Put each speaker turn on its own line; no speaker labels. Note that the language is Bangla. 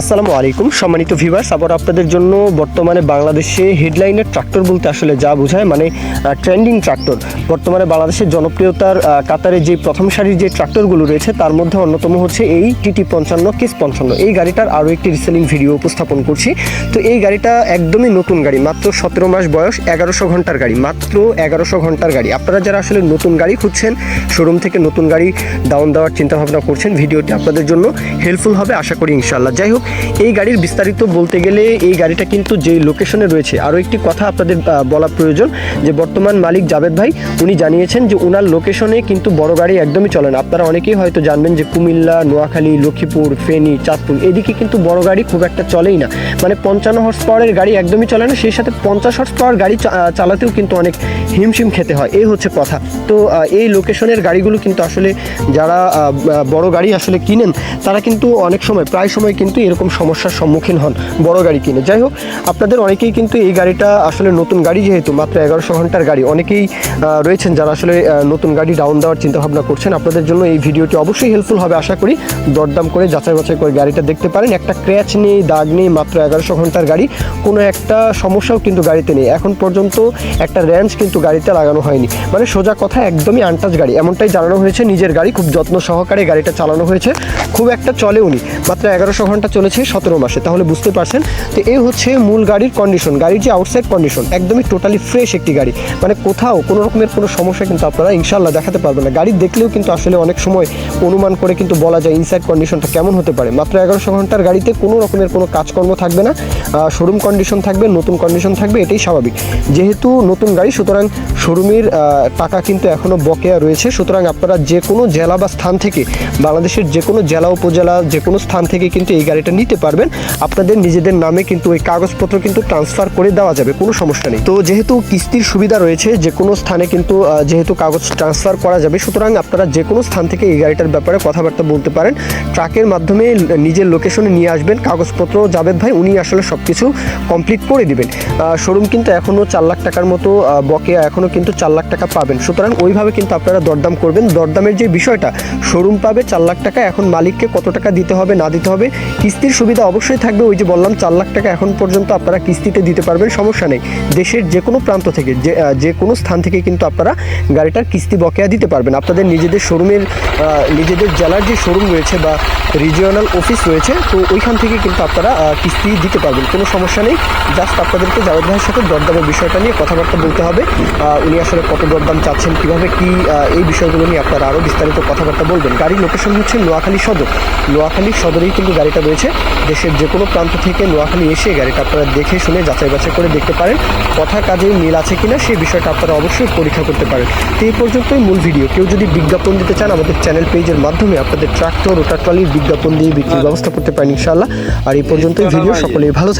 আসসালামু আলাইকুম। সম্মানিত ভিভার্স আবার আপনাদের জন্য বর্তমানে বাংলাদেশে হেডলাইনের ট্রাক্টর বলতে আসলে যা বোঝায় মানে ট্রেন্ডিং ট্রাক্টর বর্তমানে বাংলাদেশের জনপ্রিয়তার কাতারে যে প্রথম সারির যে ট্রাক্টরগুলো রয়েছে, তার মধ্যে অন্যতম হচ্ছে এই টিটি পঞ্চান্ন কেস পঞ্চান্ন। এই গাড়িটার আরও একটি রিসেলিং ভিডিও উপস্থাপন করছি। তো এই গাড়িটা একদমই নতুন গাড়ি, মাত্র সতেরো মাস বয়স, এগারোশো ঘণ্টার গাড়ি, মাত্র এগারোশো ঘণ্টার গাড়ি। আপনারা যারা আসলে নতুন গাড়ি খুঁজছেন শোরুম থেকে নতুন গাড়ি ডাউন দেওয়ার চিন্তাভাবনা করছেন, ভিডিওটি আপনাদের জন্য হেল্পফুল হবে, আশা করি ইনশাল্লাহ যাই হোক এই গাড়ির বিস্তারিত বলতে গেলে এই গাড়িটা কিন্তু যে লোকেশনে রয়েছে, আরও একটি কথা আপনাদের বলা প্রয়োজন, যে বর্তমান মালিক জাভেদ ভাই, উনি জানিয়েছেন যে ওনার লোকেশনে কিন্তু বড় গাড়ি একদমই চলে না। আপনারা অনেকেই হয়তো জানবেন যে কুমিল্লা, নোয়াখালী, লক্ষ্মীপুর, ফেনী, চাঁদপুর, এদিকে কিন্তু বড় গাড়ি খুব একটা চলেই না। মানে পঞ্চান্ন হর্স পাওয়ারের গাড়ি একদমই চলে না, সেই সাথে পঞ্চাশ হর্স পাওয়ার গাড়ি চালাতেও কিন্তু অনেক হিমশিম খেতে হয়, এই হচ্ছে কথা। তো এই লোকেশনের গাড়িগুলো কিন্তু আসলে যারা বড় গাড়ি আসলে কিনেন, তারা কিন্তু অনেক সময়, প্রায় সময় কিন্তু এরকম সমস্যার সম্মুখীন হন বড় গাড়ি কিনে। যাই হোক, আপনাদের অনেকেই কিন্তু এই গাড়িটা আসলে নতুন গাড়ি যেহেতু, মাত্র এগারোশো ঘণ্টার গাড়ি। অনেকেই রয়েছেন যারা আসলে নতুন গাড়ি ডাউন দেওয়ার চিন্তা ভাবনা করছেন। আপনাদের জন্য এই ভিডিওটি অবশ্যই হেল্পফুল হবে, আশা করি দরদাম করে, যাচাই বাছাই করে গাড়িটা দেখতে পারেন। একটা ক্র্যাচ নেই, দাগ নেই, মাত্র এগারোশো ঘণ্টার গাড়ি। কোনো একটা সমস্যাও কিন্তু গাড়িতে নেই। এখন পর্যন্ত একটা র্যাঞ্চ কিন্তু গাড়িতে লাগানো হয়নি। মানে সোজা কথা, একদমই আনটাচ গাড়ি। এমনটাই জানানো হয়েছে, নিজের গাড়ি খুব যত্ন সহকারে গাড়িটা চালানো হয়েছে। খুব একটা চলেও নি। মাত্র এগারোশো ঘণ্টা চলেছে সতেরো মাসে। তাহলে বুঝতে পারছেন তো এই হচ্ছে মূল গাড়ির কন্ডিশন গাড়ির যে আউটসাইড কন্ডিশন একদমই টোটালি ফ্রেশ একটি গাড়ি। মানে কোথাও কোনো রকমের কোনো সমস্যা কিন্তু আপনারা ইনশাল্লাহ দেখাতে পারবেন না। গাড়ি দেখলেও কিন্তু আসলে অনেক সময় অনুমান করে কিন্তু বলা যায় ইনসাইড কন্ডিশনটা কেমন হতে পারে। মাত্র এগারোশো ঘণ্টার গাড়িতে কোনো রকমের কোনো কাজকর্ম থাকবে না। শোরুম কন্ডিশন থাকবে, নতুন কন্ডিশন থাকবে, এটাই স্বাভাবিক। যেহেতু নতুন গাড়ি, সুতরাং শোরুমের টাকা কিন্তু এখনও বকেয়া রয়েছে। সুতরাং আপনারা যে কোনো জেলা বা স্থান থেকে, বাংলাদেশের যে কোনো জেলা, উপজেলা, যে কোনো স্থান থেকে কিন্তু এই গাড়িটা নিতে পারবেন। আপনাদের নিজেদের নামে কিন্তু ওই কাগজপত্র কিন্তু ট্রান্সফার করে দেওয়া যাবে, কোনো সমস্যা নেই। তো যেহেতু কিস্তির সুবিধা রয়েছে, যে কোনো স্থানে কিন্তু যেহেতু কাগজ ট্রান্সফার করা যাবে, সুতরাং আপনারা যে কোনো স্থান থেকে এই গাড়িটার ব্যাপারে কথাবার্তা বলতে পারেন। ট্রাকের মাধ্যমে নিজের লোকেশনে নিয়ে আসবেন কাগজপত্র জাবেদ ভাই, উনি আসলে সব কিছু কমপ্লিট করে দিবেন। শোরুম কিন্তু এখনও চার লাখ টাকার মতো বকেয়া এখনও কিন্তু চার লাখ টাকা পাবেন। সুতরাং ওইভাবে কিন্তু আপনারা দরদাম করবেন। দরদামের যে বিষয়টা শোরুম পাবে চার লাখ টাকা, এখন মালিককে কত টাকা দিতে হবে, না দিতে হবে, কিস্তির সুবিধা অবশ্যই থাকবে। ওই যে বললাম, চার লাখ টাকা এখন পর্যন্ত আপনারা কিস্তিতে দিতে পারবেন, সমস্যা নেই। দেশের যে কোনো প্রান্ত থেকে, যে যে কোনো স্থান থেকে কিন্তু আপনারা গাড়িটার কিস্তি বকেয়া দিতে পারবেন। আপনাদের নিজেদের শোরুমের নিজেদের জেলার যে শোরুম রয়েছে বা রিজিওনাল অফিস রয়েছে, তো ওইখান থেকে কিন্তু আপনারা কিস্তি দিতে পারবেন। কোনো সমস্যা নেই। জাস্ট আপনাদেরকে জাভেদ ভাইয়ের সাথে দরদামের বিষয়টা নিয়ে কথাবার্তা বলতে হবে। উনি আসলে কত দরদাম চাচ্ছেন কীভাবে কি এই বিষয়গুলো নিয়ে আপনারা আরও বিস্তারিত কথাবার্তা বলবেন। গাড়ির লোকেশন হচ্ছে নোয়াখালী সদর। নোয়াখালী সদরেই কিন্তু গাড়িটা রয়েছে। দেশের যে কোনো প্রান্ত থেকে নোয়াখালী এসে গাড়িটা আপনারা দেখে শুনে যাচাই বাছাই করে দেখতে পারেন। কথা কাজে মিল আছে কিনা সেই বিষয়টা আপনারা অবশ্যই পরীক্ষা করতে পারেন। তো এই পর্যন্তই মূল ভিডিও কেউ যদি বিজ্ঞাপন দিতে চান আমাদের চ্যানেল পেজের মাধ্যমে আপনাদের ট্রাক্টর ও ট্রাক্টলির বিজ্ঞাপন দিয়ে বিক্রির ব্যবস্থা করতে পারেন ইনশাআল্লাহ। আর এই পর্যন্তই ভিডিও সকলেই ভালো